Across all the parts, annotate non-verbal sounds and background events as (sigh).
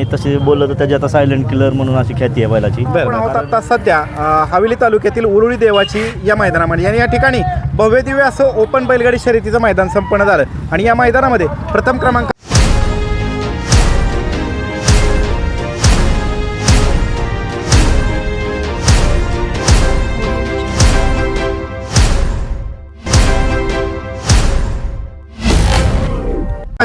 आणि तसे बोललं तर त्याची आता सायलेंट किलर म्हणून अशी ख्याती आहे बैलाची. आपण आहोत आता सध्या अ, हवेली तालुक्यातील उरुळी देवाची या मैदानामध्ये आणि या ठिकाणी भव्य दिव्य असं ओपन बैलगाडी शर्यतीचं मैदान संपन्न झालं. आणि या मैदानामध्ये प्रथम क्रमांक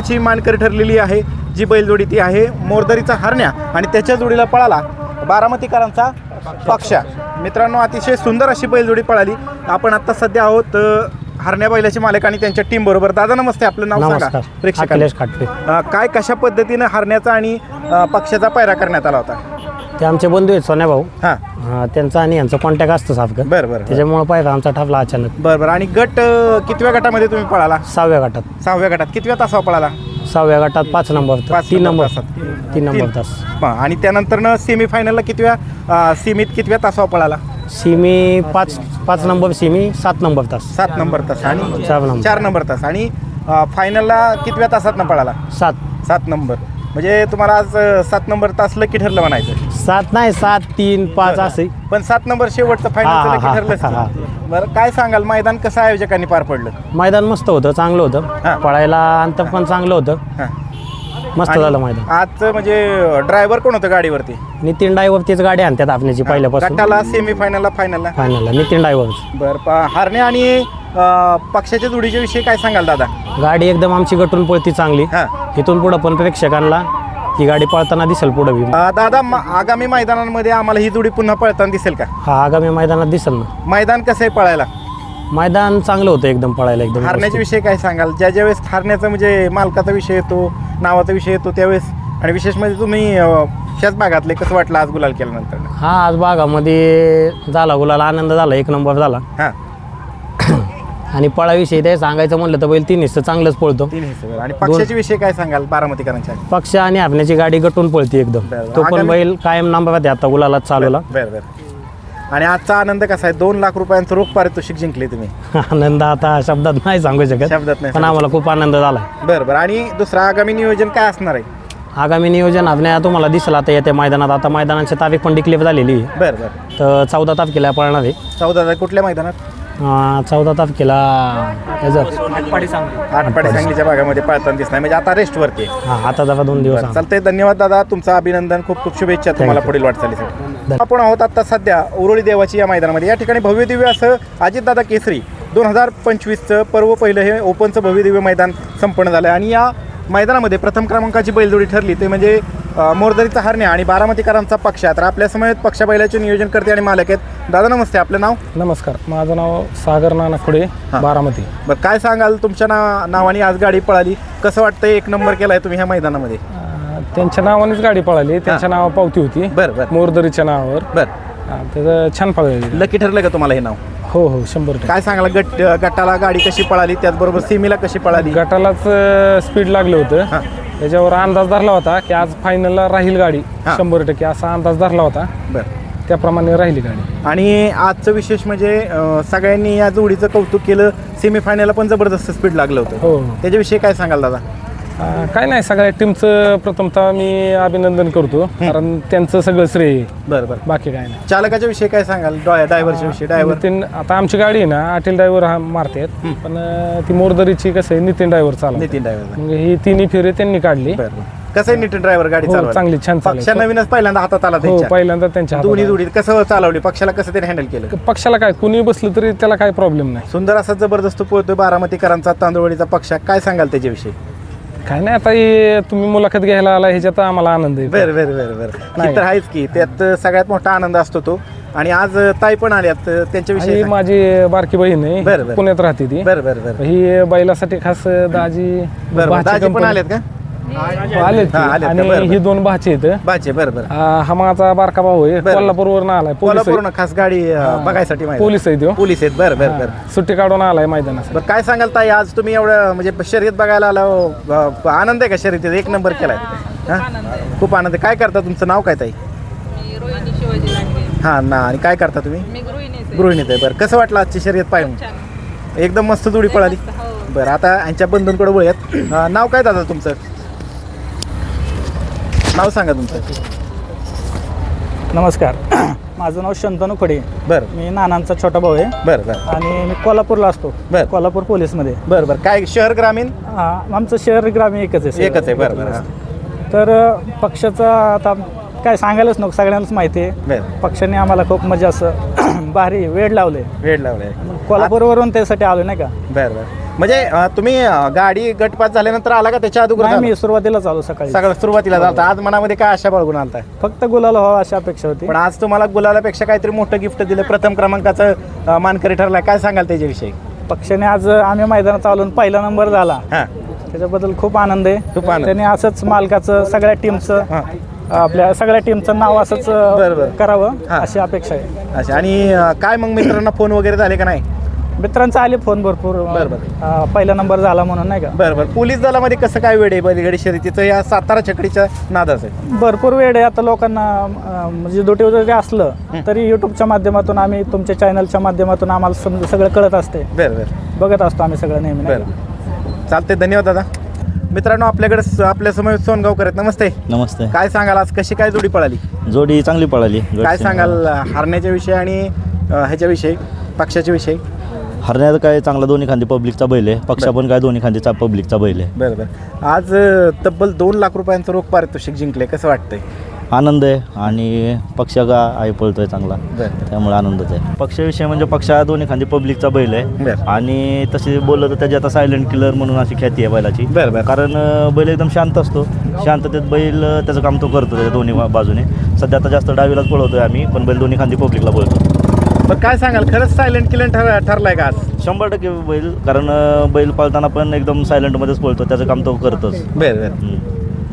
ची मानकरी ठरलेली आहे. जी बैलजोडी ती आहे मोरदरीचा हरण्या आणि त्याच्या जोडीला पळाला बारामतीकरांचा पक्षा. मित्रांनो अतिशय सुंदर अशी बैलजोडी पळाली. आपण आता सध्या आहोत हरण्या बैलाचे मालक आणि त्यांच्या टीम बरोबर. दादा नमस्ते. आपलं नाव सांगा. अ, काय कशा पद्धतीनं हरण्याचा आणि पक्षाचा पायरा करण्यात आला होता? ते आमचे बंधू आहेत सोन्या भाऊ. हां. त्यांचा आणि यांचा कॉन्टॅक्ट असतो साफकं बरं बरं त्याच्यामुळे पाहिजे आमचा ठरला अचानक. बरं बरं. आणि गट कितव्या गटामध्ये तुम्ही पळाला? सहाव्या गटात. सहाव्या गटात. कितव्या तासावर पळाला? सहाव्या गटात पाच नंबर पाच तीन नंबर. नंबर तासात. तीन नंबर तीन. तास. हां आणि त्यानंतरनं सेमीफायनलला कितव्या अ, सीमित कितव्या तासावर पळाला? सिमी पाच पाच नंबर सिमी सात नंबर तास. सात नंबर तास. आणि चार नंबर. चार नंबर तास. आणि फायनलला कितव्या तासात पळाला? सात. सात नंबर. म्हणजे तुम्हाला आज अ, सात नंबर तास लकी ठरलं म्हणायचं. सात नाही सात तीन पाच असे पण सात नंबर शेवटचं हा, फायनल हा, लकी हा, हा, की. बरं काय सांगाल मैदान कसं आयोजकांनी पार पडलं? मैदान मस्त होतं चांगलं हा. होतं पळायला अंतर पण चांगलं होतं. हां. मस्त आणि झालं मैदान. आजचं म्हणजे ड्रायव्हर कोण होतं गाडीवरती? नितीन डायव्हर तीच गाडी आणतात आपल्याची पहिल्यापासून. गटाला सेमीफायनलला फायनलला फायनलला नितीन डायव्हर बरं पा हारणे आणि अ, पक्षाच्या जोडीच्या विषयी काय सांगाल दादा? गाडी एकदम आमची गटून पळती चांगली. हां. इथून पुढं पण प्रेक्षकांना ही गाडी पळताना दिसेल पुढं बी. अ, दादा म- आगामी मैदानांमध्ये आम्हाला ही जोडी पुन्हा पळताना दिसेल का? हा आगामी मैदानात दिसेल ना. मैदान कसं आहे पळायला? मैदान चांगलं होतं एकदम पळायला एकदम हारण्याच्या विषयी काय सांगाल? ज्या ज्या वेळेस हारण्याचा म्हणजे मालकाचा विषय येतो नावाचा विषय येतो त्यावेळेस आणि विशेष म्हणजे तुम्ही अ, ह्याच भागातले कसं वाटलं आज गुलाल केल्यानंतर? हा आज बागामध्ये झाला गुलाला आनंद झाला एक नंबर झाला. हां. आणि पळाविषयी ते सांगायचं म्हणलं तर बैल तीन हिस्से चांगलंच पळतो. तीन हिस्से बरं. आणि पक्षाच्या विषयी काय सांगाल बारामतीकरांच्या? पक्ष आणि आपण्याची गाडी गटून पळते एकदम. बरं. तो पण आगामी- बैल कायम आहे आता गुलाला चालवला बरं बरं आणि आजचा आनंद कसा आहे? दोन लाख रुपयांचं रोख पारितोषिक जिंकले तुम्ही. (laughs) आनंद आता शब्दात नाही सांगू शकत शब्दात नाही पण आम्हाला खूप आनंद झाला. बरं बरं. आणि दुसरं आगामी नियोजन काय असणार आहे? आगामी नियोजन आपल्या तुम्हाला दिसलं आता येत्या मैदानात. आता मैदानाची तारीख पण डिक्लेअर झालेली आहे. बरं बरं. तर चौदा तारखेला पळणार आहे. चौदा कुठल्या मैदानात? चौदा तारखेला. सांगलीच्या भागामध्ये पळताना दिसणार. म्हणजे आता रेस्टवरती. हा आता जरा दोन दिवस चालतंय. धन्यवाद दादा. तुमचं अभिनंदन. खूप खूप शुभेच्छा तुम्हाला पुढील वाटचालीसाठी. आपण आहोत आता सध्या उरुळी देवाची या मैदानामध्ये. या ठिकाणी भव्य दिव्य असं अजितदादा केसरी दोन हजार पंचवीसचं पर्व पहिलं हे ओपनचं भव्य दिव्य मैदान संपन्न झालं आहे आणि या मैदानामध्ये प्रथम क्रमांकाची बैलजोडी ठरली. ते म्हणजे मोरदरीचा हरण्या आणि बारामतीकरांचा पक्षा तर आपल्या समवेत पक्षा बैलाचे नियोजन करते आणि मालक आहेत. दादा नमस्ते. आपलं नाव? नमस्कार. माझं नाव सागर नाना खुडे. बारामती. बरं काय सांगाल तुमच्या ना नावाने आज गाडी पळाली? कसं वाटतं एक नंबर केलाय तुम्ही ह्या मैदानामध्ये. त्यांच्या नावानेच गाडी पळाली. त्यांच्या नावा पावती होती. बरं बरं. मोरदरीच्या नावावर. बरं. त्याचं छान पळाली लकी ठरलं का तुम्हाला हे नाव? हो हो शंभर काय सांगाल? गट गटाला गाडी कशी पळाली? त्याचबरोबर सीमीला कशी पळाली? गटालाच स्पीड लागलं. होतं. त्याच्यावर अंदाज धरला होता की आज फायनलला राहील गाडी हां. शंभर टक्के असा अंदाज धरला होता. बरं. त्याप्रमाणे राहिली गाडी. आणि आजचं विशेष म्हणजे अं, सगळ्यांनी या जोडीचं कौतुक केलं सेमीफायनलला पण जबरदस्त स्पीड लागलं होतं. हो. त्याच्याविषयी काय सांगाल दादा? अं, काय नाही सगळ्या टीमचं प्रथमतः मी अभिनंदन करतो. कारण त्यांचं सगळं श्रेय आहे. बरं बरं. बाकी काय नाही. चालकाच्या विषयी काय सांगाल? ड्रायव्हरच्या विषयी ड्रायव्हर? नितीन आता आमची गाडी आहे ना अटील ड्रायव्हर हा मारतात. पण अं, ती मोरदरीची कसं आहे नितीन ड्रायव्हर चालू नितीन ड्रायव्हर. मग ही तिन्ही फेरे त्यांनी काढली. बरं बरं. कसं आहे नितीन ड्रायव्हर गाडी हो, चालवायला? चांगली, छान. पक्षा नवीनच पहिल्यांदा हातात आला हो त्यांच्या. पहिल्यांदा त्यांच्या दोन्ही हातात जोडी कसं चालवली? पक्षाला कसं त्याने हँडल केलं? आलं. पक्षाला काय कुणी बसलं तरी त्याला काय प्रॉब्लेम नाही. सुंदर असा जबरदस्त पोहतोय बारामतीकरांचा तांदूळवाडीचा पक्ष. काय सांगाल त्याच्याविषयी? काय नाही आता हे तुम्ही मुलाखत घ्यायला आला ह्याच्यात आम्हाला आनंद आहे बरं बरं बरं बरं. नाही. ही तर आहेच की त्यात सगळ्यात मोठा आनंद असतो तो. आणि आज ताई पण आल्यात त्यांच्याविषयी ही सांग. माझी बारकी बहीण बरं, आहे. बरं. पुण्यात राहते ती. बरं बरं बरं. ही बैलासाठी खास दाजी बरं दाजी पण company- आलेत का? हा, आलेत का? आणि बरं, बरं. ही दोन भाची आहेत बाचे बरं बरं. आ, हा माझा बारका भाऊ आहे. बरं. कोल्हापूरवरून आलाय पोलीस आहे. कोल्हापूरनं खास गाडी अं, बघायसाठी माहिती पोलीस आहे तो पोलीस आहेत. बरं बरं बरं. हा, सुट्टी काढून आलाय मैदानासाठी. बरं काय सांगाल ताई? आज तुम्ही एवढं म्हणजे शर्यत बघायला आला अं, आनंद आहे का शर्यतीत? एक नंबर केलाय. हा? खूप आनंद आहे. काय करता तुमचं नाव काय ताई? मी रोहिणी शिवाजी लांडगे. हां ना. आणि काय करता तुम्ही? मी गृहिणीच आहे. गृहिणीत आहे. बरं कसं वाटलं आजची शर्यत पाहिजे छान. एकदम मस्त जोडी पळाली. हो. बरं आता यांच्या बंधूंकडे वळूयात. अं, नाव काय दादा तुमचं? नाव सांगा तुमचं. नमस्कार. (clears throat) माझं नाव शंतनू खडे. बरं. मी नानांचा छोटा भाऊ आहे. बरं बरं. आणि मी कोल्हापूरला असतो. बर. कोल्हापूर पोलीसमध्ये. बरं बरं. काय शहर ग्रामीण? हा, आमचं शहर ग्रामीण एकच आहे एकच आहे. बरं बरं. हां. तर अ, पक्षाचा आता काय सांगायलाच नको सगळ्यांनाच माहिती आहे. बरं. पक्षाने आम्हाला खूप म्हणजे असं (clears throat) भारी वेळ लावले. वेळ लावलाय कोल्हापूरवरून त्यासाठी आलो नाही का? बरं बरं. म्हणजे अं, तुम्ही अं, गाडी गटपात झाल्यानंतर आला का त्याच्या अगोदर नाही? मी सुरुवातीलाच आलो सकाळी. सगळं सुरुवातीला झालं आज मनामध्ये काय आशा बाळगून आलताय फक्त गुलाल व्हावा अशी अपेक्षा होती. पण आज तुम्हाला गुलालापेक्षा काहीतरी मोठं गिफ्ट दिलं प्रथम क्रमांकाचं अं, मानकरी ठरलाय. काय सांगाल त्याच्याविषयी? पक्षाने आज आम्ही मैदानात आलो आणि पहिला नंबर झाला. हां. त्याच्याबद्दल खूप आनंद आहे. आनंद. त्यांनी असंच मालकाचं सगळ्या टीमचं हां. आपल्या सगळ्या टीमचं नाव असंच अ, बरं, बरं. करावं हां. अशी अपेक्षा आहे. अच्छा आणि अं, काय मग मित्रांना फोन वगैरे झाले का नाही? मित्रांचा आले फोन भरपूर. बरं, बरं. अ, पहिला नंबर झाला म्हणून नाही का? बरं बरं. पोलीस दलामध्ये कसं काय वेळ आहे बैलगाडी शर्यतीचं? या सातारा छकडीच्या नादाचं आहे. भरपूर वेळ आहे. आता लोकांना अ, म्हणजे ड्युटी जरी असलं तरी यूट्यूबच्या माध्यमातून आम्ही तुमच्या चॅनलच्या माध्यमातून आम्हाला समजा सगळं कळत असते. बरं बरं. बघत असतो आम्ही सगळं नेहमी नाही का? बरं. चालते धन्यवाद दादा. मित्रांनो आपल्याकडे स- आपल्यासमोर सोनगावकर आहेत. नमस्ते. नमस्ते. काय सांगाल आज? कशी काय जोडी पळाली? जोडी चांगली पळाली. काय सांगाल हारण्याच्या विषयी आणि अं, ह्याच्याविषयी पक्षाच्या विषयी? हरण्यात काय चांगला दोन्ही खांदी पब्लिकचा बैल आहे. पक्षा पण काय दोन्ही खांदीचा पब्लिकचा बैल आहे. बरं बरं. आज अं, तब्बल दोन लाख रुपयांचं रोख पारितोषिक जिंकले कसं वाटतंय? आनंद आहे आणि पक्ष का आहे पळतोय चांगला. बरं. त्यामुळे आनंदच आहे. पक्षाविषयी म्हणजे पक्ष हा दोन्ही खांदी पब्लिकचा बैल आहे. बरं. आणि तसे बोललं तर त्याची आता सायलेंट किलर म्हणून अशी ख्याती आहे बैलाची. बरं, बरं. कारण अं, बैल एकदम शांत असतो. शांततेत बैल अं, त्याचं काम तो करतो त्याच्या दोन्ही बा- बाजूने. सध्या आता जास्त डावीलाच पळवतोय आम्ही पण बैल दोन्ही खांदी पब्लिकला पळतो. पण काय सांगाल? खरंच सायलेंट किलन ठर ठरलाय का आज? शंभर टक्के बैल कारण अं, बैल पळताना पण एकदम सायलेंटमध्येच पळतो. त्याचं काम तो करतोच. बरं बरं.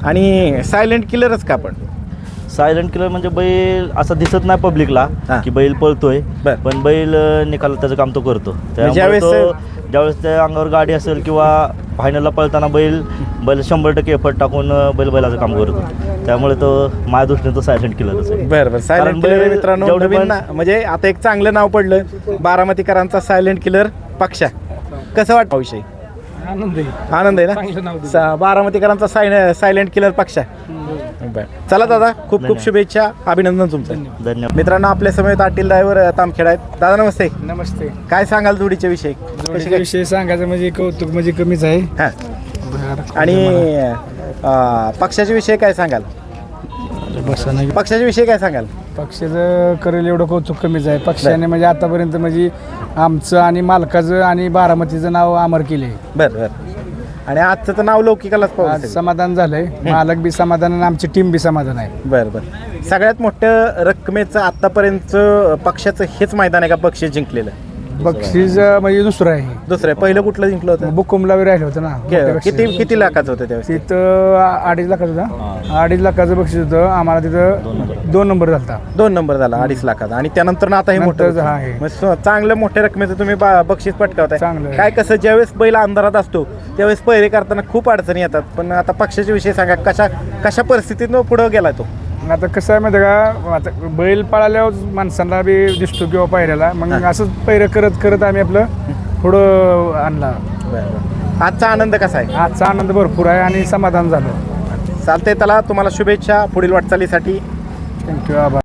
आणि सायलेंट किलरच का पण सायलेंट किलर म्हणजे बैल असं दिसत नाही पब्लिकला हा. की बैल पळतोय बर. पण बैल अं, निकाल त्याचं काम तो करतो. त्यामुळे ज्यावेळेस- तो ज्यावेळेस त्या अंगावर गाडी असेल किंवा फायनलला पळताना बैल बैल शंभर टक्के एफर्ट टाकून अं, बैल बैलाचं काम करतो. त्यामुळे तो माझ्या दृष्टीने तो सायलेंट किलरच आहे. बरं सायलेंट किलर बैल मित्रांनो जेवढं नवीन पण- ना म्हणजे आता एक चांगलं नाव पडलं बारामतीकरांचा सायलेंट किलर पक्षा. कसं वाटतं विषय? आनंद आहे. आनंद आहे चांगलं नाव ना दिलं. सा- बारामतीकरांचा साय सायलेंट किलर पक्षा. बरं. चला दादा खूप खूप. शुभेच्छा अभिनंदन तुमचं. धन्यवाद. मित्रांनो आपल्या समेत पाटील ड्रायव्हर तामखेड आहेत. दादा नमस्ते. नमस्ते. काय सांगाल जोडीच्या विषयी? कशी जोडीचा काय? विषय सांगायचं म्हणजे कौतुक म्हणजे कमीच आहे. हां. आणि अं, पक्षाच्या विषयी काय सांगाल? बसा नाही पक्षाच्या विषयी काय सांगाल? पक्षाचं करेल एवढं कौतुक कमीच आहे. पक्षाने म्हणजे आतापर्यंत म्हणजे आमचं आणि मालकाचं आणि बारामतीचं नाव अमर केले बरं बरं. आणि आजचं तर नाव लौकिकालाच आज पाहू समाधान झालंय. मालक बी समाधान आणि आमची टीम बी समाधान आहे. बरं बरं. सगळ्यात मोठं रकमेचं आतापर्यंत पक्षाचं हेच मैदान आहे का पक्ष जिंकलेलं? बक्षीस म्हणजे दुसरं आहे. दुसरं पहिलं कुठलं जिंकलं होतं? बुकुमला बी राहिलं होतं ना. किती किती लाखाचं होतं त्यावेळेस तिथं आ- अडीच लाखाचं होतं. अडीच लाखाचं बक्षीस होतं. आम्हाला तिथं दोन नंबर. झालता. दोन नंबर झाला अडीच लाखाचा. आणि त्यानंतर ना आता हे मोठं नंतर हा आहे. मग स- चांगलं मोठ्या रकमेचं तुम्ही बा- बक्षीस पटकावताय. चांगलं आहे. काय कसं ज्यावेळेस बैल अंधारात असतो त्यावेळेस पहिरे करताना खूप अडचणी येतात. पण आता पक्षाच्या विषयी सांगा कशा कशा परिस्थितीनं पुढं गेला तो? आता कसं आहे माहिती का? आता बैल पळाल्यावर माणसांना बी दिसतो किंवा पायऱ्याला मग असंच पैरं करत करत आम्ही आपलं पुढं आणला. आजचा आनंद कसा आहे? आजचा आनंद भरपूर आहे आणि समाधान झालं. चालतंय त्याला तुम्हाला शुभेच्छा पुढील वाटचालीसाठी. थँक्यू आभार.